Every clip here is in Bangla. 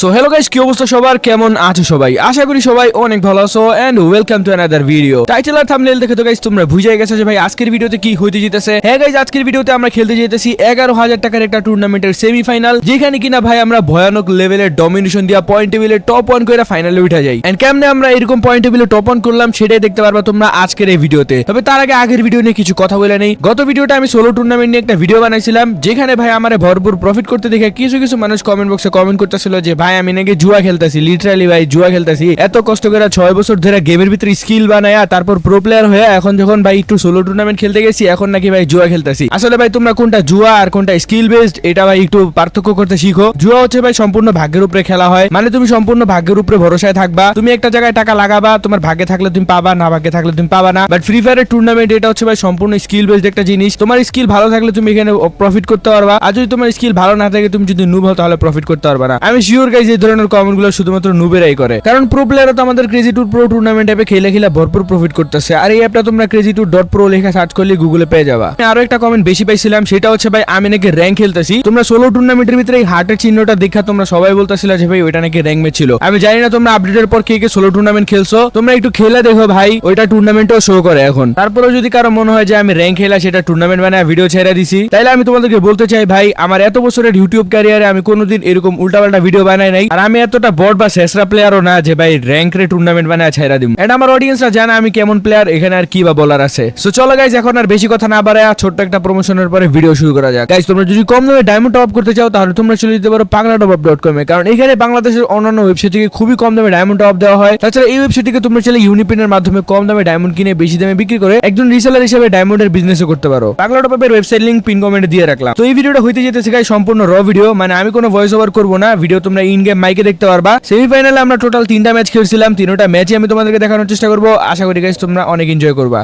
সো হ্যালো গাইস কি অবস্থা সবার? কেমন আছো সবাই? আশা করি সবাই অনেক ভালো আছো and welcome to another video title R thumbnail দেখে তো গাইস তোমরা বুঝে গেছো যে ভাই, আজকের ভিডিওতে কি হইতে যেতেছে? হ্যাঁ গাইস আজকের ভিডিওতে আমরা খেলতে যেতেছি এগারো হাজার টাকার একটা টুর্নামেন্টের সেমিফাইনাল যেখানে কিনা ভাই আমরা ভয়ানক লেভেলের ডমিনেশন দিয়া পয়েন্ট টেবিলে টপ ওয়ান করে ফাইনালে উঠে যাই। এন্ড কেমনে আমরা এরকম পয়েন্ট টেবিলে টপ ওয়ান করলাম, সেটাই দেখতে পারবা তোমরা আজকের এই ভিডিওতে তবে তার আগে আগের ভিডিও নিয়ে কিছু কথা বলে নেই। গত ভিডিওটা আমি সোলো টুর্নামেন্ট নিয়ে একটা ভিডিও বানাইছিলাম, যেখানে ভাই আমার ভরপুর প্রফিট করতে দেখে কিছু কিছু মানুষ কমেন্ট বক্সে কমেন্ট করতেছিল যে ভাই আমি নাকি জুয়া খেলতেছি লিটারালি ভাই, জুয়া খেলতেছি। এত কষ্ট করে ছয় বছর ধরে গেমের ভিতরে স্কিল বানায়া তারপর প্রো প্লেয়ার হয়ে এখন যখন ভাই একটু সোলো টুর্নামেন্ট খেলতে গেছি, এখন নাকি ভাই জুয়া খেলতেছি। আসলে ভাই, তোমরা কোনটা জুয়া আর কোনটা স্কিল বেসড এটা ভাই একটু পার্থক্য করতে শিখো। জুয়া হচ্ছে ভাই সম্পূর্ণ ভাগ্যের উপরে খেলা হয়। মানে তুমি সম্পূর্ণ ভাগ্যের উপরে ভরসায় থাকবা। তুমি একটা জায়গায় টাকা লাগাবা, তোমার ভাগ্যে থাকলে তুমি পাবা, না ভাগ্যে থাকলে তুমি পাবা না। বাট ফ্রি ফায়ারের টুর্নামেন্ট এটা হচ্ছে ভাই সম্পূর্ণ স্কিল বেসড একটা জিনিস। তোমার স্কিল ভালো থাকলে তুমি এখানে প্রফিট করতে পারবা। আর যদি তোমার স্কিল ভালো না থাকে, তুমি যদি নুব হও, তাহলে প্রফিট করতে পারবা না। আমি শিওর গাইজ এই ধরনের কমেন্টগুলো শুধুমাত্র নুবেরাই করে। কারণ প্রো প্লেয়ারও তো আমাদের ক্রেজি টুর প্রো টুর্নামেন্ট অ্যাপে খেলে খেলে ভরপুর প্রফিট করতেছে। আর এই অ্যাপটা তোমরা ক্রেজি টুর ডট প্রো লেখা সার্চ করলে গুগলে পেয়ে যাবা। আমি আরও একটা কমেন্ট বেশি পাইছিলাম, সেটা হচ্ছে ভাই, আমি নাকি র্যাঙ্ক খেলতেছি। তোমরা সোলো টুর্নামেন্টের ভিতরে এই হার্টের চিহ্নটা দেখা তোমরা সবাই বলতেছিল যে ভাই, ওইটা নাকি র্যাঙ্ক ছিল। আমি জানি না তোমরা আপডেটের পর কে কে সোলো টুর্নামেন্ট খেলছো। তোমরা একটু খেলে দেখো ভাই, ওইটা টুর্নামেন্টও শো করে এখন। তারপরেও যদি কারও মনে হয় যে আমি র্যাঙ্ক খেলা সেটা টুর্নামেন্ট বানায় ভিডিও ছেড়ে দিছি, তাইলে আমি তোমাদেরকে বলতে চাই ভাই, আমার এত বছরের ইউটিউব ক্যারিয়ারে আমি কোনোদিন এরকম উল্টাপাল্টা ভিডিও বানাই নাই। আর আমি এতটা বড় বা শেষরা প্লেয়ারও না যে, ভাই র্যাঙ্ক রে টুর্নামেন্ট বানায় ছেড়ে দিম। এটা আমার অডিয়েন্সরা জানে আমি কেমন প্লেয়ার এখানে আর কি বা বলার আছে। সো চলো গাইজ এখন আর বেশি কথা না বাড়ায় ছোট্ট একটা প্রমোশনের পরে ভিডিও শুরু করা যাক। গাইজ তোমরা যদি কম দামে ডায়মন্ড টপ করতে চাও, তাহলে তোমরা চলে যেতে পারো পাগলা টপ ডট কমে কারণ এখানে বাংলাদেশের অন্যান্য ওয়েবসাইট থেকে খুবই কম দামে ডায়মন্ড টপ দেওয়া হয়। তাছাড়া এই ওয়েবসাইট থেকে তোমরা চাইলে ইউনিপিনের মাধ্যমে কম দামে ডায়মন্ড কিনে বেশি দামে বিক্রি করে একজন রিসেলার হিসেবে ডায়মন্ডের বিজনেসও করতে পারো। পাগলা টপের ওয়েবসাইট লিংক পিন কমেন্টে দিয়ে রাখলাম। তো এই ভিডিওটা হইতে যেতেছে গাইজ সম্পূর্ণ র ভিডিও মানে আমি কোনো ভয়েস ওভার করব না। ভিডিও তোমরা ইন গেম মাইকে দেখতে পারবা। সেমিফাইনালে আমরা টোটাল তিনটা ম্যাচ খেলছিলাম তিনটা ম্যাচই আমি তোমাদেরকে দেখানোর চেষ্টা করব। আশা করি গাইজ তোমরা অনেক এনজয় করবা।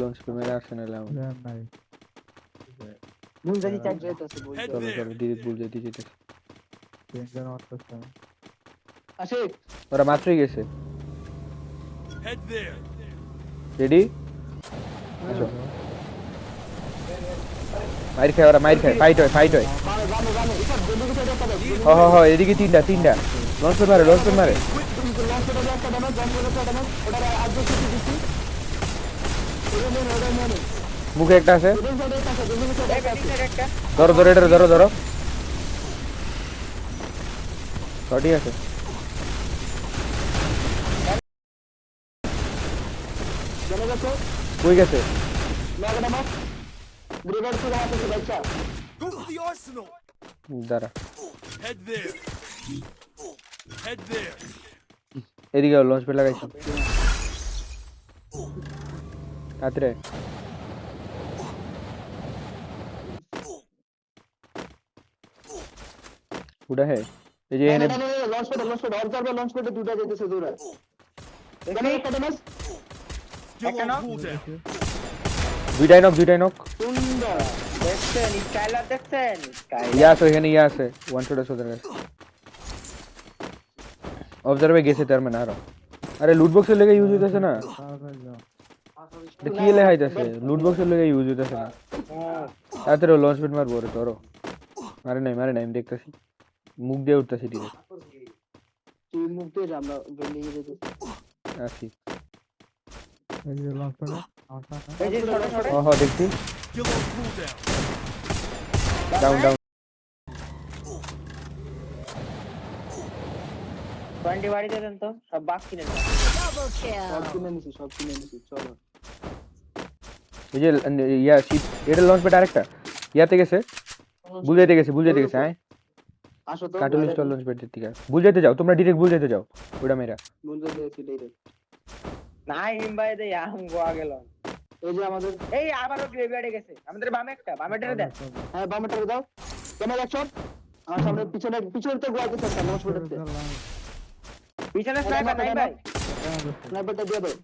লঞ্চ আর্সেনাল বুলজারি চার্জ আছে বুলজারি। চলো চলো ওরা মাত্রই গেছে। রেডি আসো। মাইর খায় ওরা মাইর খায়। ফাইট হয় ফাইট হয়। হ হ হ এদিকে তিনটা তিনটা। লঞ্চ মারে লঞ্চ মারে। মুখে একটা আছে। ধরো ধরো, এটা ধরো ধরো। সঠিক আছে। কই গেছে? গ্রেভার থেকে আসছে বাচ্চা Go to the arsenal. দাঁড়া. এদিকে লঞ্চ প্যাড লাগাইছি। আয়। উড়া হে। এই যে এনে লঞ্চ পেটে লঞ্চ পেটে অবজার্ভার লঞ্চ পেটে দুটো যেতেছে দূরে এখানে একটা on দুইটাই নক দুইটাই নক সুন্দর। দেখছেন স্কাইলার দেখছেন? ইয়া আছে এখানে ইয়া আছে ওয়ান শট আছে ওদের কাছে। অবজার্ভে গেছে তার মানে আরও। আরে লুট বক্সের লেগে ইউজ হইতাছে না? কি লেখা হইতাছে লুট বক্সের লেগে ইউজ হইতাছে না? তাড়াতাড়ি লঞ্চ প্যাড মারবো রে ধরো। মারে নাই মারে নাই আমি দেখতাছি। মুখ দিয়ে উঠতাছি ঠিক তুই মুখ দিয়ে আমরা বেরিয়ে যেতে। আছি এই যে ছোট ছোট হ হ দেখছি। Still on cooldown. Down down twenty বাড়ি দিয়ে দেন তো সব বাস কিনে নেন সব কিনে নিছি সব কিনে নিছি চলো এই যে ইয়া শিপ এটা লঞ্চ প্যাড আরেকটা ইয়াতে গেছে বুঝাইতে গেছে বুঝাইতে গেছে হ্যাঁ আসো তো কার্টুন স্টল লঞ্চ প্যাড ঠিক আছে বুঝাইতে যাও তোমরা ডিরেক্ট বুঝাইতে যাও ওটা মেরা বুঝতে পেরেছি ডাইরেক্ট নাই হিমবাই দে আম গোয়া গেল এই যে আমাদের এই আবারও গ্রেভিয়ার্ডে গেছে। আমাদের বামে একটা বামেটারে দেখ হ্যাঁ বামেটারে দাও। কেমন এক শট আমার সামনে পিছনে পিছনে তো গোয়া গেছে লঞ্চ পেটে পিছনে স্নাইপার নাই ভাই। স্নাইপারটা দিয়ে দাও।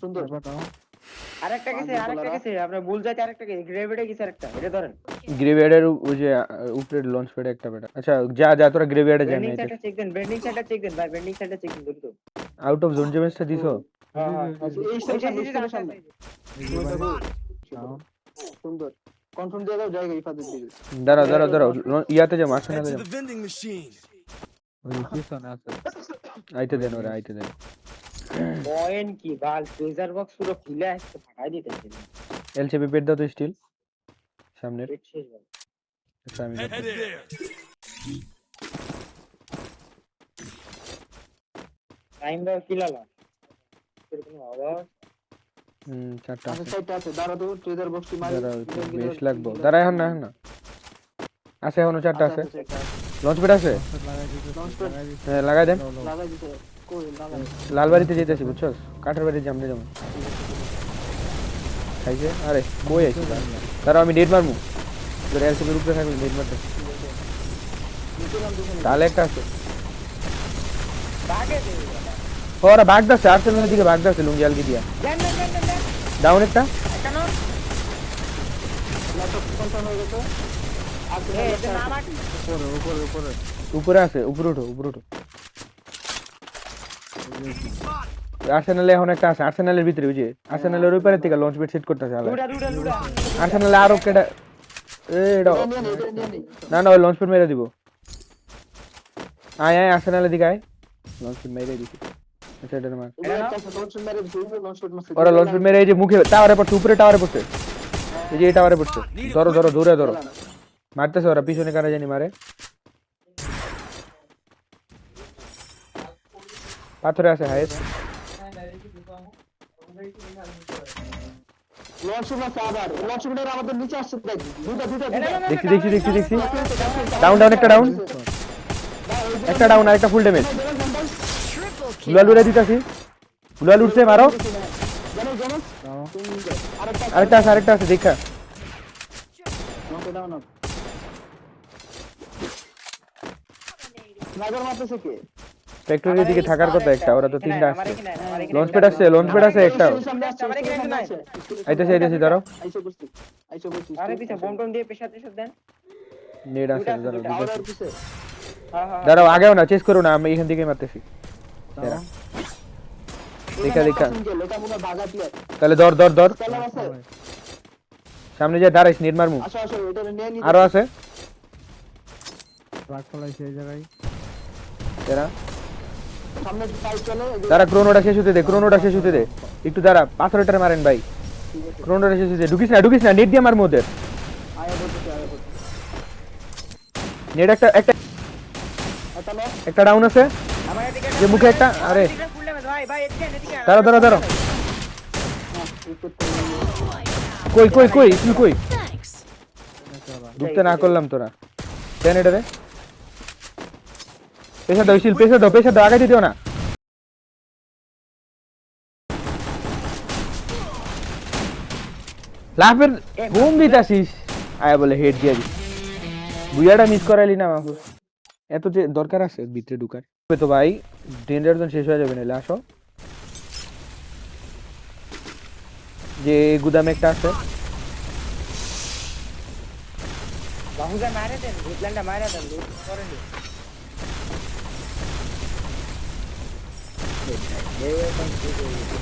সুন্দর। আরেকটা গেছে আরেকটা গেছে আপনার ভুল যাচ্ছে আরেকটা গেছে গ্রেভিয়ার্ডে গেছে আরেকটা এটা ধরেন। গ্রেভিয়ার্ডের ওই যে উপরে লঞ্চ প্যাড একটা বেটা আচ্ছা যা যা তোরা যা check then bending check then ভাই বেন্ডিং চেক দেন দ্রুত আউট অফ জোন জেমেসটা দিছো? হ্যাঁ হ্যাঁ এই এই যে, এই সামনে। সুন্দর। কনফার্ম দিয়ে দাও জায়গা ইফাদের দিকে দাঁড়াও দাঁড়াও দাঁড়াও ইয়াতে যাও মাঝখানে Head to যাও the vending দেন ওরা আইতে দেন। পয়েন্ট কি? বাল ট্রেজার বক্স পুরো খুলে আসছে ফাটাই দিতেছে এলসিপি পেট দাও তো স্টিল সামনের। পেট শেষ আচ্ছা আমি. টাইম দাও কি লালা? তোর আওয়াজ। হুম চারটা আচ্ছা আছে। সাইডটা আছে দাঁড়া তো ট্রেজার বক্সটি মারি বেশ লাগবো। দাঁড়া এখন না আছে এখনও চারটা আছে। লঞ্চ প্যাড আছে? হ্যাঁ লাগাই দেন। লাগাই দিতে কই লাগাই লাল বাড়িতে যেতেছি বুঝছস? কাঠের বাড়ি জামনে যেমন খাইছে? আরে কই আইছে দাঁড়াও আমি ডেট মারমু তোর এলসিপির উপরে থাকবি ডেট মারতে। তাহলে একটা আছে। ওরা বাঘ দাচ্ছে আর্সেনালের দিকে বাঘ দাচ্ছে লুঙ্গি আলগি দিয়া। ডাউন একটা কেন কনফার্ম হয়ে গেছে আর এই এটা না মাটি উপরে আছে উপরে উঠো উপরে উঠো আর্সেনালে এখন একটা আছে আর্সেনালের ভিতরে বুঝে আর্সেনালের ওই পারে থেকে লঞ্চ প্যাড সেট করতেছে আলাদা দুটা দুটা দুটা আর্সেনালে আরও কেটা এ এটা নিয়ে নে এটা নিয়ে নে না না ওই লঞ্চ প্যাড মেরে দিব আয় আয় আর্সেনালের দিকে আয় লঞ্চ প্যাড মেরে দিছি আচ্ছা এটা মার এটা একটা আছে লঞ্চ মেরে দিছে লঞ্চ মারছে ওরা লঞ্চ প্যাড মেরে এই যে মুখে টাওয়ারে পড়ছে উপরে টাওয়ারে পড়ছে এই যে এই টাওয়ারে পড়ছে ধরো ধরো দূরে ধরো মারতেছে ওরা পিছনে কারা জানি মারে। পাথরে আছে হাইস দেখছি দেখছি দেখছি দেখছি। ডাউন ডাউন একটা ডাউন একটা ডাউন আর একটা ফুল ড্যামেজ গুলাল উড়ে দিতাছি। গুলাল উঠছে মারো। আরেকটা আছে আরেকটা আছে, দেখা লঞ্চ দাও না নাগর মারতেছে কে? ফ্যাক্টরির দিকে থাকার কথা একটা ওরা তো তিনটা আসছে। লঞ্চ প্যাড আসছে লঞ্চ প্যাড আছে একটা। আইতেছে আইতেছে দাঁড়াও আরে পিছে বম টম দিয়ে দেন। নেড আছে আগেও না চেস করো না আমি এখান থেকে মারতেছি। দেখা দেখা তাহলে ধর ধর ধর। সামনে যে দাঁড়াইস নেট মারমু। আসো আসো এটা নিয়ে নি আরও আছে? সামনে ফাইট চলে এগুলো- দাঁড়া ক্রোনোটা শেষ হতে দে ক্রোনোটা শেষ হতে দে। একটু দাঁড়া পাথরটারে মারেন ভাই। ক্রোনোটা শেষ হতে ঢুকিস না ঢুকিস না নেট দিয়ে মারমু ওদের নেট একটা একটা একটা ডাউন আছে। যে মুখে একটা আরে। দাঁড়াও দাঁড়াও উত্তর কই কই কই তুই কই? ঢুকতে না করলাম তোরা। দেন এটা রে। পেশা দাও, শিল, পেশা দাও পেশা দাও আগে দিও না। লাফের ঘুম দিতাছিস? আয়া বলে হেড দিয়ে দিস। বুইয়াটা মিস করাইলি না মাহফুজ এত যে দরকার আছে ভিতরে ঢুকার। তো ভাই ডেঞ্জার জোন শেষ হয়ে যাবে নাহলে, আসো। যে গুদামে একটা আছে। বাহুজা মারে দেন বুটল্যান্ডটা মারে দেন করেন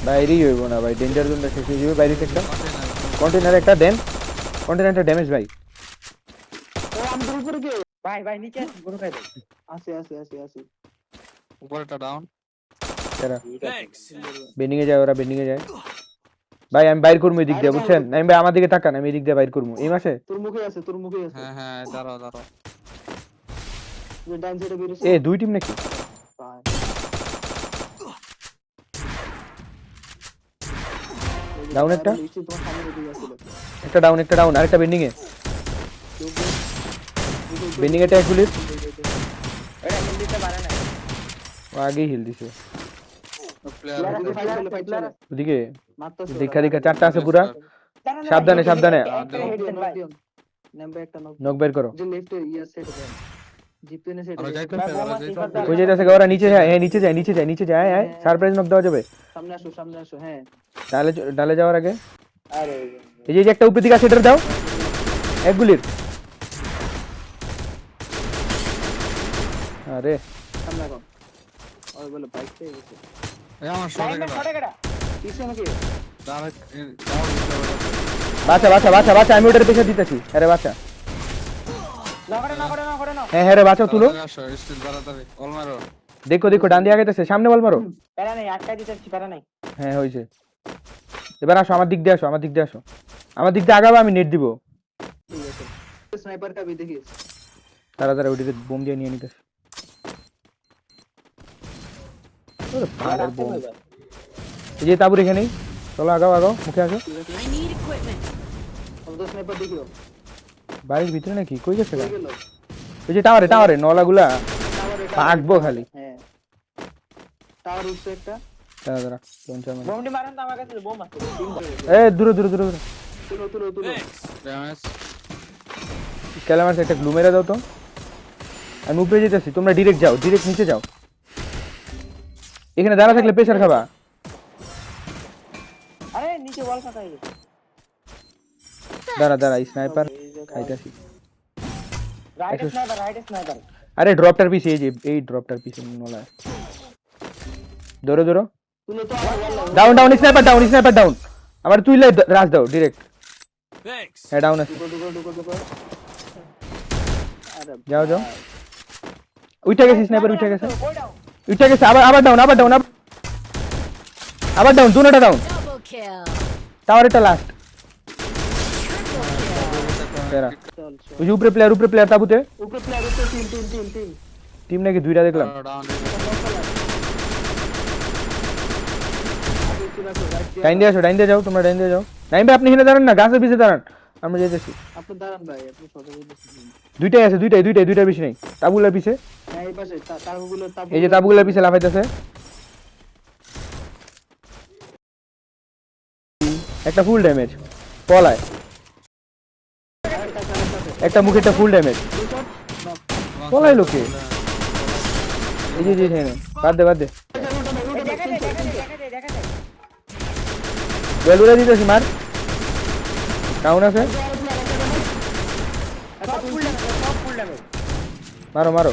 বাইরেই হইব না ভাই ডেঞ্জার জোনটা শেষ হয়ে যাবে বাইরে একটা কন্টেনার একটা দেন কন্টেনারটা ড্যামেজ ভাই। ও আমাদের উপরে কে ভাই ভাই নিচে গরু খাই দেন আছে আছে আছে আছে এরা। Thanks. বেন্ডিং এ যায় ওরা বেন্ডিং এ যায়। ভাই আমি বাইর করব এই দিক দিয়ে বুঝছেন? আমি ভাই আমার দিকে তাকান আমি এই দিক দিয়ে বাইর করব। এই মাসে? তোর মুখে আছে তোর মুখে আছে। হ্যাঁ হ্যাঁ দাঁড়াও দাঁড়াও। এ দুই টিম নাকি? Down একটা? একটা ডাউন একটা ডাউন আরেকটা bending a bending a tag গুলির ওটা হিল দিতে পারে না ও আগেই হিল দিছে ওদিকে দেখা দেখা চারটা আছে পুরা সাবধানে, সাবধানে। নক নক বের করো যে লেফটে সেট দেন জিপিএন সেট আরও যাইতে ভাই, হবে, বোমা আরও যাইতে সিফার হবে। দাও। কই যাইতেছে ওরা নিচে যায় হ্যাঁ নিচে যায় নিচে যায় নিচে যায় হ্যাঁ সারপ্রাইজ নক দেওয়া যাবে। সামনে আসো সামনে আসো হ্যাঁ। ডালে ডালে যাওয়ার আগে। আরে এই যে একটা উপর দিকে আছে দাও। এক গুলির। আরে। সামনে এখন ওই বলে বাইক পেয়ে গেছে। এই আমার শটে গেটা পিছনে নাকি? দাঁড়া আমি ওটার পেছনে দিতেছি। আরে বাচ্চা হ্যাঁ হ্যাঁ রে বাঁচাও তুলো। দেখো দেখো ডান দিয়ে আগাইতেছে সামনে বল মারো। প্যারা নাই আটকাই দিতেছি প্যারা নাই। হ্যাঁ, হ্যাঁ হইছে। এবার আসো আমার দিক দিয়ে আসো আমার দিক দিয়ে আসো। আমার দিক দিয়ে আগাবো আমি নেট দিব। স্নাইপার কা তারা তারা ওটিতে বোম দিয়ে নিয়ে নিতেছে ওরে পালার বোম। এই যে তাবুর এখানেই। চলো আগাও আগাও মুখে আসো। I need equipment of the sniper দেখিও। বাড়ির ভিতরে নাকি? কই গেছে ওই যে টাওয়ারে টাওয়ারে নলাগুলা এটা খালি। হ্যাঁ। টাওয়ার উঠছে একটা। দাঁড়া দাঁড়া মানে বোমটি মারেন তো আমার কাছে বোম আছে। এ দূরে দূরে দূরে দূরে। তুলো তুলো তুলো। ড্যামেজ ক্যালামার্স একটা গ্লু মেরে দাও তো। আমি উপরে যেতেছি তোমরা ডিরেক্ট যাও ডিরেক্ট নিচে যাও। এখানে দাঁড়া থাকলে প্রেশার খাবা। আরে নিচে ওয়াল ফাটা দাঁড়া দাঁড়া স্নাইপার খাইতেছি রাইট একশো- স্নাইপার রাইট স্নাইপার আরে ড্রপটার পিছে এই যে এই ড্রপটার পিছে নলায় ধরো ধরো তুলো তো আমার wall down down sniper down sniper down আমার তুই লাই রাজ দাও ডিরেক্ট Thanks. হ্যাঁ ডাউন আছে ঢুকো ঢুকো ঢুকো ঢুকো আরে যাও যাও উইটা গেছে স্নাইপার উইটা গেছে ওই ডাউন উইটা গেছে আবার আবার ডাউন আবার ডাউন আবার ডাউন দুটোটা ডাউন Double kill. টাওয়ারটা লাস্ট তেরা ওই যে উপরে প্লেয়ার উপরে প্লেয়ার তাবুতে। উপরে প্লেয়ার উপরে তিন তিন তিন তিন। টিম নাকি দুইটা দেখলাম। ডাইন দিয়ে আসো ডাইন দিয়ে যাও তোমরা ডাইন দিয়ে যাও। ডাইন ভাই আপনি এখানে দাঁড়ান না গাছের পিছে দাঁড়ান। আমরা যেতেছি আপনি দাঁড়ান ভাই আপনি দুইটাই আছে দুইটাই দুইটাই দুইটার বেশি নেই। তাবুলার পিছে। হ্যাঁ এই যে তাবুলার পিছে লাফাইতেছে। একটা ফুল ড্যামেজ পলায়। একটা মুখে একটা ফুল ড্যামেজ পলাই লোকে। এই যে যে। বাদ দে বাদ দে। বেলুরা দিতেছি, মার। ডাউন আছে। মারো মারো।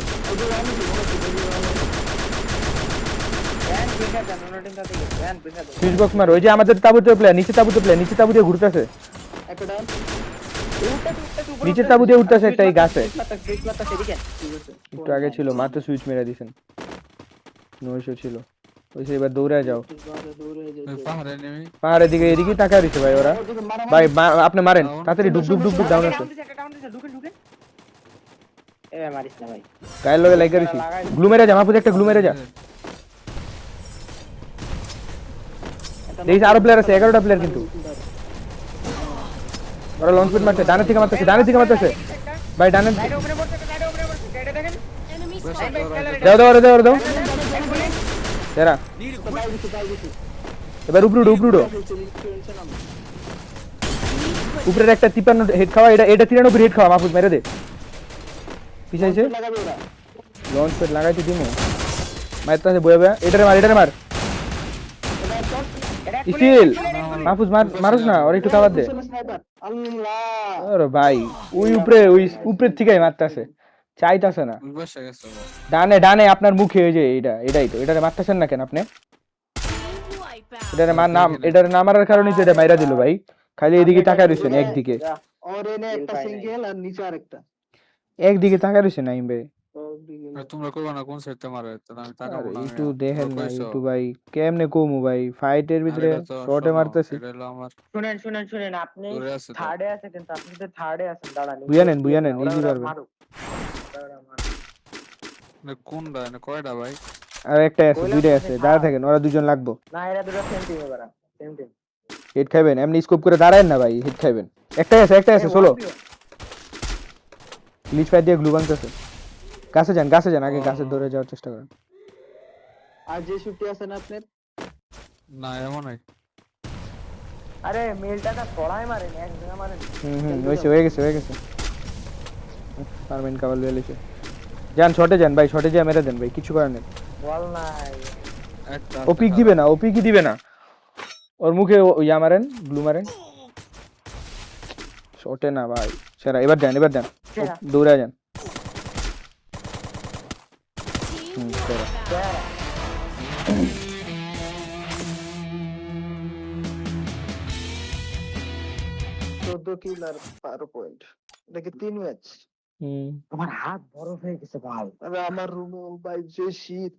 সুইচ বক্স মারো। ওই যে আমাদের তাবুতে প্লেয়ার নিচে তাবুতে প্লেয়ার নিচে তাবু দিয়ে ঘুরতেছে। একটা ডাউন নিচের তাবু দিয়ে উঠতেছে একটা এই গাছে। একটু আগে ছিল, মাত্র সুইচ মেরে দিছেন। নয়শো ছিল। ওই সে এবার দৌড়ায় যাও। পাহাড়ের দিকে এদিকে টাকা দিছে ভাই ওরা। ভাই আপনি মারেন। তাড়াতাড়ি ডুব ডুব ডুব ডুব ডাউন আছে। গায়ের লগে লাইক করেছি গ্লু মেরে যা, মাহফুজ একটা গ্লু মেরে যা। দেখিস আরও প্লেয়ার আছে, এগারোটা প্লেয়ার কিন্তু। ওরা লঞ্চ পেট মারছে ডানের থেকে মারতেছে ডানের থেকে মারতেছে। ভাই. ভাই দাও দাও দাও দাও। তেরা দিছি এবার উপরে উঠো উপরে উঠো। নিচে নিচে নিচে নামো উপরের একটা তিপ্পান্ন হেড খাওয়া এটা এটা তিরানব্বই হেড খাওয়া মাহফুজ মেরে দে। পিছাইছে লঞ্চ প্যাড লাগাইতে দিমু। মারতে আছে বয়ে বয়ে। এটারে মার এটারে মার। স্টিল মাহফুজ মার মারুস না ওর একটু খাবার দে। আরে ভাই ওই উপরে ওই উপরের থেকেই মারতেছে। চাইতাছে না। ডানে ডানে আপনার মুখে ওই যে এটা এটাই তো। এটারে মারতেছেন না কেন আপনি. এটারে মার নাম এটারে না মারার কারণে তো এটা মাইরা দিল ভাই। খালি এদিকে তাকায় রইছেন একদিকে। और এনে একটা সিঙ্গেল আর নিচে আরেকটা। একদিকে তাকায় রইছেন নাইম ভাই। আর তোমরা কইবা না কোন সাইডতে মারে আমি তাকাবো একটু দেখেন না একটু ভাই কেমনে কমু ভাই? ফাইটের আর ভিতরে শর্টে মারতেছি। এটা হলো আমার শুনেন শুনেন শুনেন আপনি আছে তো। থার্ডে আছে কিন্তু আপনি তো থার্ডে আছেন দাঁড়ান বুঝা নেন, বুঝা নেন, easy পারবেন। কোনটা? কয়টা ভাই? আর একটা আছে কইলাম আছে দাঁড়া থাকেন ওরা দুজন লাগবো। না এরা দুটো সেম টিম এবার সেম টিম হেড খাইবেন এমনি স্কোপ করে দাঁড়ায় না ভাই হেড খাইবেন। একটাই আছে একটাই আছে সোলো লিচ ফাইট দিয়ে গ্লু বাংতেছে গাছে যান গাছে যান আগে গাছে ধরে যাওয়ার চেষ্টা করেন। আর যে শুটটি আছে না আপনার? না এমনই আরে মেলটাটা ছড়াই মারেন এক জায়গা মারেন। হুম হুম হয়েছে হয়ে গেছে হয়ে গেছে। পারবেন কাবাল লুয়েলিছে যান শর্টে যান ভাই শর্টে যা মেরে দেন ভাই কিছু করার নেই। বল নাই। একটা ও পিক দিবে না ও পিকই দিবে না? ওর মুখে ও- ইয়া মারেন গ্লু মারেন। শর্টে না ভাই সেরা এবার দেন এবার দেন। দৌড়ে যান। সেরা wipeout. চোদ্দ কিল আর বারো পয়েন্ট। এটা কি তিন ম্যাচ? হুম। আমার হাত বরফ হয়ে গেছে ভাই আমার রুমে ভাই যে শীত।